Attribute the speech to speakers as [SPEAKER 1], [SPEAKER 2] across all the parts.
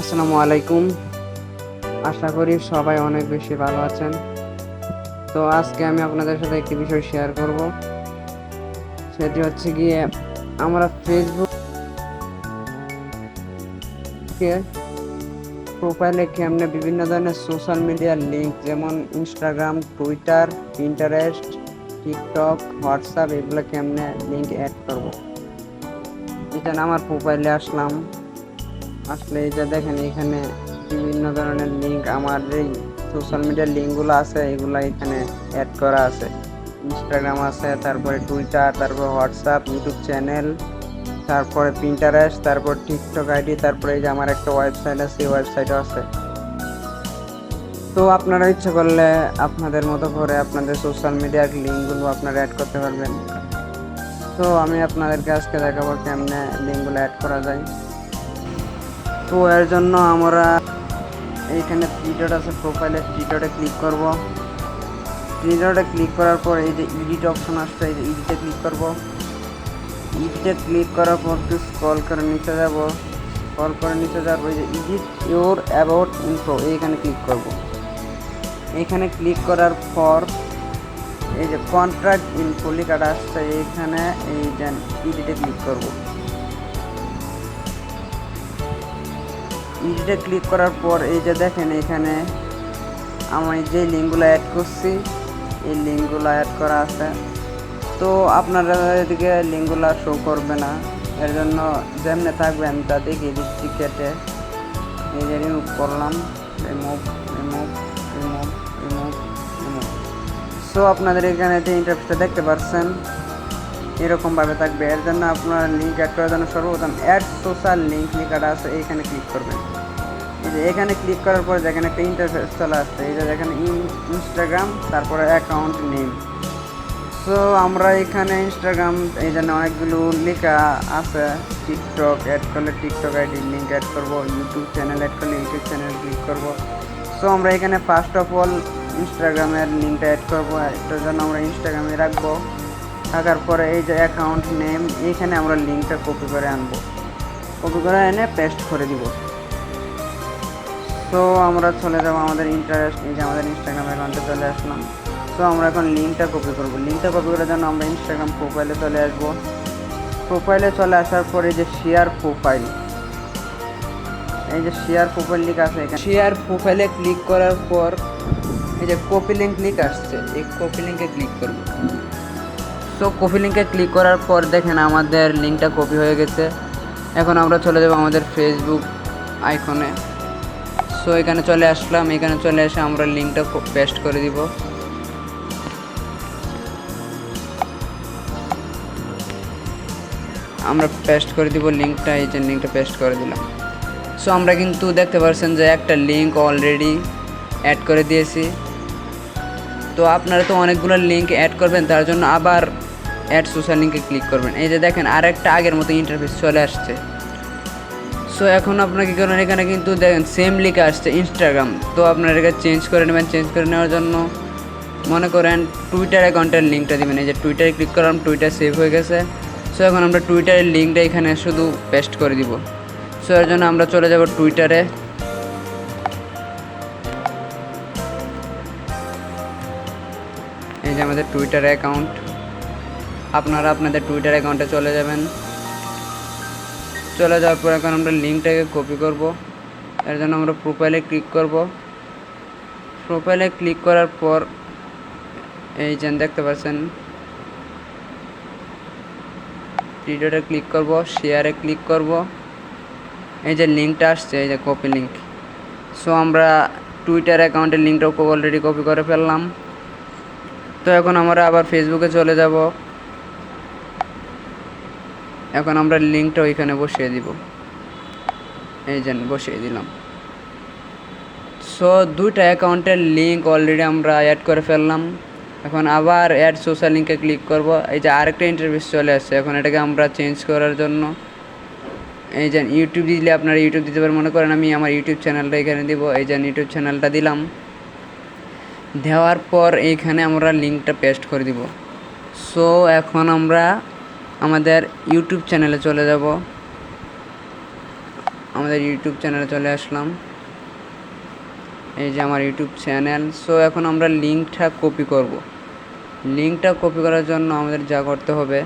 [SPEAKER 1] আসসালামু আলাইকুম। আশা করি সবাই অনেক বেশি ভালো আছেন। তো আজকে আমি আপনাদের সাথে একটি বিষয় শেয়ার করব। সেটি হচ্ছে গিয়ে আমরা ফেসবুক প্রোফাইলে কেমনে বিভিন্ন ধরনের সোশ্যাল মিডিয়ার লিঙ্ক যেমন Instagram Twitter Pinterest TikTok WhatsApp এগুলো কেমনে লিঙ্ক অ্যাড করব? এটা আমার প্রোফাইলে আসলাম। আসলে এই যে দেখেন এখানে বিভিন্ন ধরনের লিঙ্ক আমার যেই সোশ্যাল মিডিয়ার লিঙ্কগুলো আছে, এগুলো এখানে অ্যাড করা আছে। ইনস্টাগ্রাম আছে, তারপরে টুইটার তারপর হোয়াটসঅ্যাপ ইউটিউব চ্যানেল তারপরে প্রিন্টারেস্ট তারপর টিকটক আইডি তারপরে এই যে আমার একটা ওয়েবসাইট আছে, এই ওয়েবসাইটও আছে। তো আপনারা ইচ্ছে করলে আপনাদের মতো করে আপনাদের সোশ্যাল মিডিয়ার লিঙ্কগুলো আপনারা অ্যাড করতে পারবেন। তো আমি আপনাদেরকে আজকে দেখাবো কেমনে লিঙ্কগুলো অ্যাড করা যায়। তো এর জন্য আমরা এইখানে থ্রিডট আছে প্রোফাইলে থ্রিডটে ক্লিক করব। থ্রিডটে ক্লিক করার পর এই যে এডিট অপশন আসছে, এই যে এডিটে ক্লিক করব। এডিটে ক্লিক করার পর একটু স্ক্রল করে নিচে যাব। স্ক্রল করে নিচে যাব এই যে এডিট ইউর অ্যাবাউট ইনফো এইখানে ক্লিক করব। এইখানে ক্লিক করার পর এই যে কন্ট্রাক্ট ইনফো লেখাটা আসছে, এইখানে এই যে এডিটে ক্লিক করব। ইডিটে ক্লিক করার পর এই যে দেখেন এখানে আমি যে লিঙ্কগুলো অ্যাড করছি, এই লিঙ্কগুলো অ্যাড করা আছে। তো আপনারা এদিকে লিঙ্কগুলো শো করবে না। এর জন্য যেমনে থাকবে আমি তা দেখিয়ে দিচ্ছি কেটে। এই যে রিমুভ করলাম। Remove remove remove remove remove so আপনাদের এখানে যে ইন্টারফেসটা দেখতে পাচ্ছেন এরকমভাবে থাকবে। এর জন্য আপনার লিঙ্ক অ্যাড করার জন্য সর্বপ্রথম অ্যাড সোশ্যাল লিঙ্ক লেখাটা আছে, এইখানে ক্লিক করবেন। এখানে ক্লিক করার পর যেখানে একটা ইন্টারফেস চলে আসছে। এই যে যেখানে ইনস্টাগ্রাম তারপরে অ্যাকাউন্ট নেম সো আমরা এখানে ইনস্টাগ্রাম এই জন্য অনেকগুলো লেখা আছে। টিকটক অ্যাড করলে টিকটক আইডি লিঙ্ক অ্যাড করব ইউটিউব চ্যানেল অ্যাড করলে ইউটিউব চ্যানেল ক্লিক করব। সো আমরা এখানে ফার্স্ট অফ অল ইনস্টাগ্রামের লিঙ্কটা অ্যাড করব। এটার জন্য আমরা ইনস্টাগ্রামে রাখব। থাকার পরে এই যে অ্যাকাউন্ট নেম এইখানে আমরা লিঙ্কটা কপি করে আনব। কপি করে এনে পেস্ট করে দিব। সো আমরা চলে যাব আমাদের ইন্টারেস্ট এই যে আমাদের ইনস্টাগ্রাম অ্যাকাউন্টে চলে আসলাম। সো আমরা এখন লিঙ্কটা কপি করব। লিঙ্কটা কপি করার জন্য আমরা ইনস্টাগ্রাম প্রোফাইলে চলে আসব। প্রোফাইলে চলে আসার পরে যে শেয়ার প্রোফাইল এই যে শেয়ার প্রোফাইল লিঙ্ক আছে এখানে। শেয়ার প্রোফাইলে ক্লিক করার পর এই যে কপি লিঙ্ক লিঙ্ক আসছে। এই কপি লিঙ্কে ক্লিক করব। সো কপি লিঙ্কে ক্লিক করার পর দেখেন আমাদের লিঙ্কটা কপি হয়ে গেছে। এখন আমরা চলে যাব আমাদের ফেসবুক আইকনে সো এখানে চলে আসলাম। এখানে চলে এসে আমরা লিঙ্কটা পেস্ট করে দিব। আমরা পেস্ট করে দিব লিঙ্কটা এই যে লিঙ্কটা পেস্ট করে দিলাম। সো আমরা কিন্তু দেখতে পাচ্ছেন যে একটা লিঙ্ক অলরেডি অ্যাড করে দিয়েছি। তো আপনারা তো অনেকগুলো লিঙ্ক অ্যাড করবেন, তার জন্য আবার অ্যাড সোশ্যাল লিঙ্কে ক্লিক করবেন। এই যে দেখেন, আরেকটা আগের মতো ইন্টারফেস চলে আসছে। সো এখন আপনার কী করবেন? এখানে কিন্তু দেখেন সেম লিখে আসছে ইনস্টাগ্রাম তো আপনারা এটা চেঞ্জ করে নেবেন চেঞ্জ করে নেওয়ার জন্য মনে করেন টুইটার অ্যাকাউন্টের লিঙ্কটা দিবেন। এই যে টুইটারে ক্লিক করলাম টুইটার সেভ হয়ে গেছে। সো এখন আমরা টুইটারের লিঙ্কটা এখানে শুধু পেস্ট করে দিব। সো এর জন্য আমরা চলে যাব টুইটারে এই যে আমাদের টুইটার অ্যাকাউন্ট আপনারা আপনাদের টুইটার অ্যাকাউন্টে চলে যাবেন। চলে যাওয়ার পর এখন আমরা লিঙ্কটাকে কপি করব। এর জন্য আমরা প্রোফাইলে ক্লিক করব। প্রোফাইলে ক্লিক করার পর এই যে দেখতে পাচ্ছেন ভিডিওটা ক্লিক করব শেয়ারে ক্লিক করব। এই যে লিঙ্কটা আসছে, এই যে কপি লিঙ্ক সো আমরা টুইটার অ্যাকাউন্টের লিঙ্কটাও অলরেডি কপি করে ফেললাম। তো এখন আমরা আবার ফেসবুকে চলে যাব। এখন আমরা লিঙ্কটা ওইখানে বসিয়ে দিব। এই যে, বসিয়ে দিলাম। সো দুইটা অ্যাকাউন্টের লিঙ্ক অলরেডি আমরা অ্যাড করে ফেললাম। এখন আবার অ্যাড সোশ্যাল লিঙ্কে ক্লিক করব। এই যে আরেকটা ইন্টারভিউ চলে আসছে। এখন এটাকে আমরা চেঞ্জ করার জন্য। এই যে ইউটিউব দিলে আপনারা ইউটিউব দিতে পারেন। মনে করেন আমি আমার ইউটিউব চ্যানেলটা এখানে দিব। এই যে ইউটিউব চ্যানেলটা দিলাম। দেওয়ার পর এইখানে আমরা লিঙ্কটা পেস্ট করে দিব। সো এখন আমরা আমাদের ইউটিউব চ্যানেলে চলে যাব। আমাদের ইউটিউব চ্যানেলে চলে আসলাম। এই যে আমার ইউটিউব চ্যানেল সো এখন আমরা লিঙ্কটা কপি করব। লিঙ্কটা কপি করার জন্য আমাদের যা করতে হবে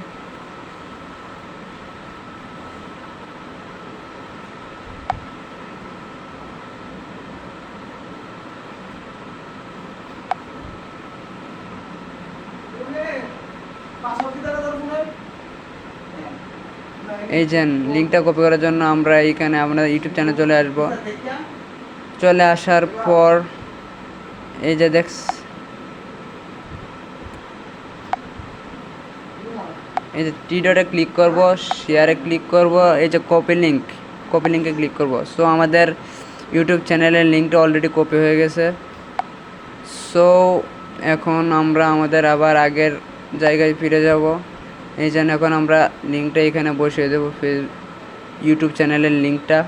[SPEAKER 1] এই যে লিঙ্কটা কপি করার জন্য আমরা এইখানে আপনার ইউটিউব চ্যানেল চলে আসব। চলে আসার পর এই যে দেখ এই যে টি ডটে ক্লিক করব শেয়ারে ক্লিক করব, এই যে কপি লিঙ্ক কপি লিঙ্কে ক্লিক করব। সো আমাদের ইউটিউব চ্যানেলের লিঙ্কটা অলরেডি কপি হয়ে গেছে। সো এখন আমরা আমাদের আবার আগের জায়গায় ফিরে যাব। এই জন্য এখন আমরা লিঙ্কটা এখানে বসিয়ে দেবো ইউটিউব চ্যানেলের লিঙ্কটা।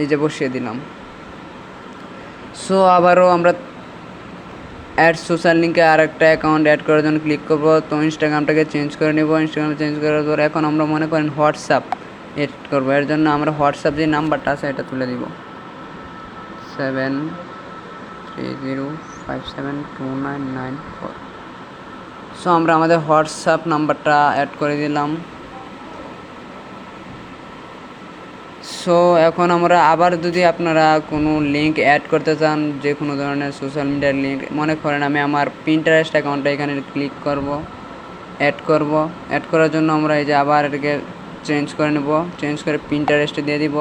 [SPEAKER 1] এই যে বসিয়ে দিলাম। সো আবারও আমরা অ্যাড সোশ্যাল লিঙ্কে আর একটা অ্যাকাউন্ট অ্যাড করার জন্য ক্লিক করব। তো ইনস্টাগ্রামটাকে চেঞ্জ করে নেব। ইনস্টাগ্রাম চেঞ্জ করার পর এখন আমরা মনে করেন হোয়াটসঅ্যাপ এড করব। এর জন্য আমরা হোয়াটসঅ্যাপ যে নাম্বারটা আছে, এটা তুলে দিব। Seven three zero five seven two nine nine four so আমরা আমাদের হোয়াটসঅ্যাপ নাম্বারটা অ্যাড করে দিলাম। সো এখন আমরা আবার যদি আপনারা কোনো লিঙ্ক অ্যাড করতে চান, যে কোনো ধরনের সোশ্যাল মিডিয়ার লিঙ্ক মনে করেন আমি আমার প্রিন্টারেস্ট অ্যাকাউন্টটা এখানে ক্লিক করব অ্যাড করব। অ্যাড করার জন্য আমরা এই যে আবার এটাকে চেঞ্জ করে নেব চেঞ্জ করে প্রিন্টারেস্টে দিয়ে দিব।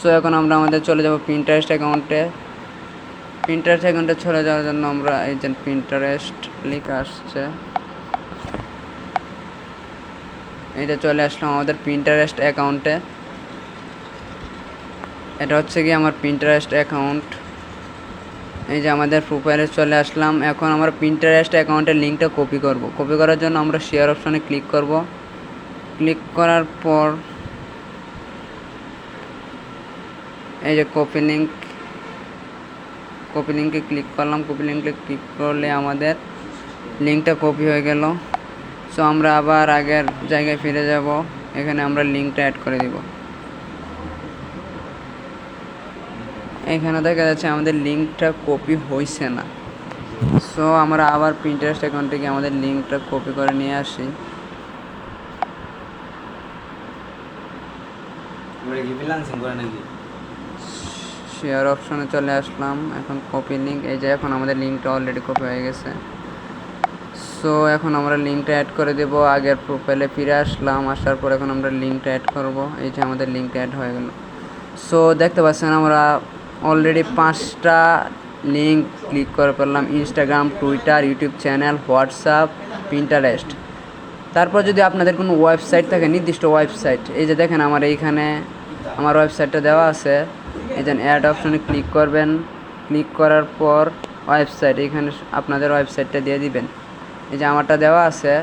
[SPEAKER 1] সো এখন আমরা আমাদের চলে যাব প্রিন্টারেস্ট অ্যাকাউন্টে প্রিন্টারেস্ট অ্যাকাউন্টে চলে যাওয়ার জন্য আমরা এই যে প্রিন্টারেস্ট লিঙ্ক আসছে। এইটা চলে আসলাম আমাদের প্রিন্টারেস্ট অ্যাকাউন্টে এটা হচ্ছে কি আমার প্রিন্টারেস্ট অ্যাকাউন্ট এই যে আমাদের প্রোফাইলে চলে আসলাম। এখন আমরা প্রিন্টারেস্ট অ্যাকাউন্টের লিঙ্কটা কপি করব। কপি করার জন্য আমরা শেয়ার অপশনে ক্লিক করব। ক্লিক করার পর এই যে কপি লিঙ্ক কপি লিঙ্কে ক্লিক করলাম। কপি লিঙ্কে ক্লিক করলে আমাদের লিঙ্কটা কপি হয়ে গেল। সো আমরা আবার আগের জায়গায় ফিরে যাব। এখানে আমরা লিঙ্কটা অ্যাড করে দিব। এখানে দেখা যাচ্ছে আমাদের লিঙ্কটা কপি হয়েছে না। সো আমরা আবার প্রিন্টারেস্ট অ্যাকাউন্ট থেকে আমাদের লিঙ্কটা কপি করে নিয়ে আসি। শেয়ার অপশনে চলে আসলাম। এখন কপি লিঙ্ক এই যে এখন আমাদের লিঙ্কটা অলরেডি কপি হয়ে গেছে। সো এখন আমরা লিঙ্কটা অ্যাড করে দেব, আগের প্রোফাইলে ফিরে আসলাম, আসার পর এখন আমরা লিঙ্কটা অ্যাড করব। এই যে আমাদের লিঙ্কটা অ্যাড হয়ে গেল। সো দেখতে পাচ্ছেন আমরা অলরেডি পাঁচটা লিঙ্ক ক্লিক করে ফেললাম Instagram Twitter YouTube channel WhatsApp Pinterest তারপর যদি আপনাদের কোনো ওয়েবসাইট থাকে, নির্দিষ্ট ওয়েবসাইট এই যে দেখেন আমার এইখানে আমার ওয়েবসাইটটা দেওয়া আছে। এই যে অ্যাড অপশনে ক্লিক করবেন। ক্লিক করার পর ওয়েবসাইট এখানে আপনাদের ওয়েবসাইটটা দিয়ে দিবেন। এই যে আমারটা দেওয়া আছে।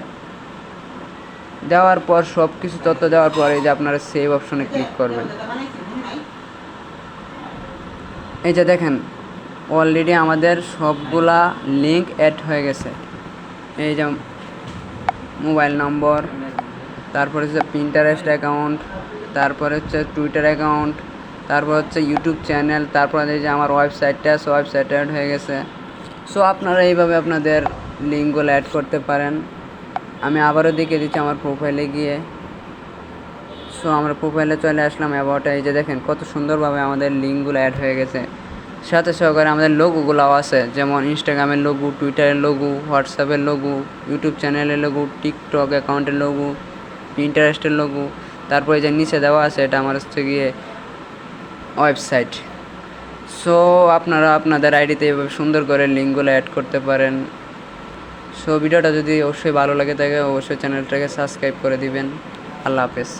[SPEAKER 1] দেওয়ার পর সব কিছু তথ্য দেওয়ার পর এই যে আপনারা সেভ অপশনে ক্লিক করবেন। এই যে দেখেন অলরেডি আমাদের সবগুলা লিঙ্ক অ্যাড হয়ে গেছে। এই যে মোবাইল নম্বর তারপরে হচ্ছে প্রিন্টারেস্ট অ্যাকাউন্ট তারপরে হচ্ছে টুইটার অ্যাকাউন্ট তারপর হচ্ছে ইউটিউব চ্যানেল তারপর এই যে আমার ওয়েবসাইটটা সো ওয়েবসাইট অ্যাড হয়ে গেছে। সো আপনারা এইভাবে আপনাদের লিঙ্কগুলো অ্যাড করতে পারেন। আমি আবারও দেখিয়ে দিচ্ছি আমার প্রোফাইলে গিয়ে। সো আমরা প্রোফাইলে চলে আসলাম অ্যাবাউট এই যে দেখেন, কত সুন্দরভাবে আমাদের লিঙ্কগুলো অ্যাড হয়ে গেছে। সাথে সহকারে আমাদের লোগোগুলোও আছে, যেমন ইনস্টাগ্রামের লোগো টুইটারের লোগো হোয়াটসঅ্যাপের লোগো ইউটিউব চ্যানেলের লোগো টিকটক অ্যাকাউন্টের লোগো ইন্টারেস্টের লোগো। তারপরে যে নিচে দেওয়া আছে, এটা আমার হচ্ছে গিয়ে ওয়েবসাইট সো আপনারা আপনাদের আইডিতে এভাবে সুন্দর করে লিঙ্কগুলো অ্যাড করতে পারেন। সো ভিডিওটা যদি অবশ্যই ভালো লাগে থাকে অবশ্যই চ্যানেলটাকে সাবস্ক্রাইব করে দিবেন। আল্লাহ হাফেজ।